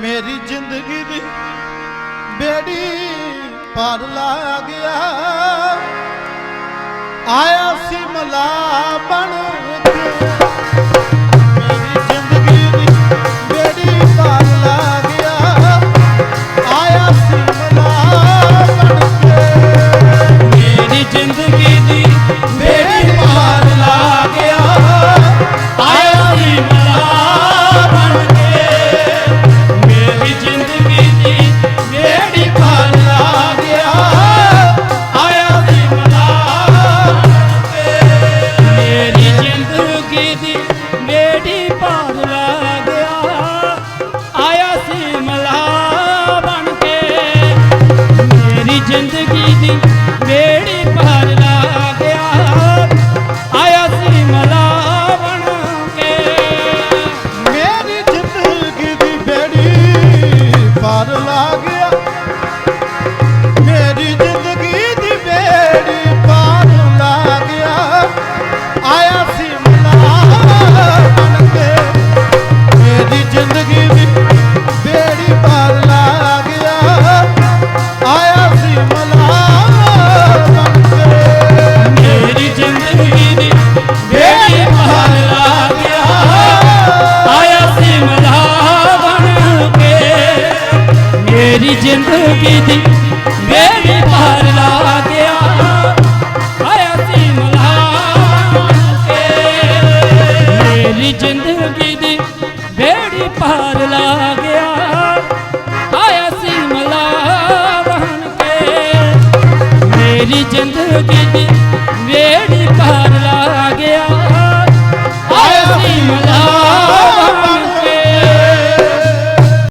ਮੇਰੀ ਜ਼ਿੰਦਗੀ ਦੀ ਬੇੜੀ ਪਾਰ ਲਾ ਗਿਆ। ਆਇਆ ਸ਼ਿਮਲਾ ਬਣ ਕੇ ਮੇਰੀ ਜ਼ਿੰਦਗੀ ਦੀ ਬੇੜੀ ਪਾਰ ਲਾ ਗਿਆ। ਆਇਆ ਸ਼ਿਮਲਾ ਬਣ ਕੇ ਮੇਰੀ ਜ਼ਿੰਦਗੀ ਦੀ ਬੇੜੀ ਪਾਰ ਲਾ ਗਿਆ। ਆਇਆ ਸੀ ਮੇਰੀ ਮੇਰੀ ਜ਼ਿੰਦਗੀ ਦੀ ਬੇੜੀ ਪਾਰ ਲਾ ਗਿਆ। ਆਇਆ ਸੀ ਮਲਾ ਕੇ ਮੇਰੀ ਜ਼ਿੰਦਗੀ ਦੀ ਬੇੜੀ ਪਾਰ ਲਾ ਗਿਆ। ਆਇਆ ਸੀ ਮਲਾ ਬਣ ਕੇ ਮੇਰੀ ਜ਼ਿੰਦਗੀ ਦੀ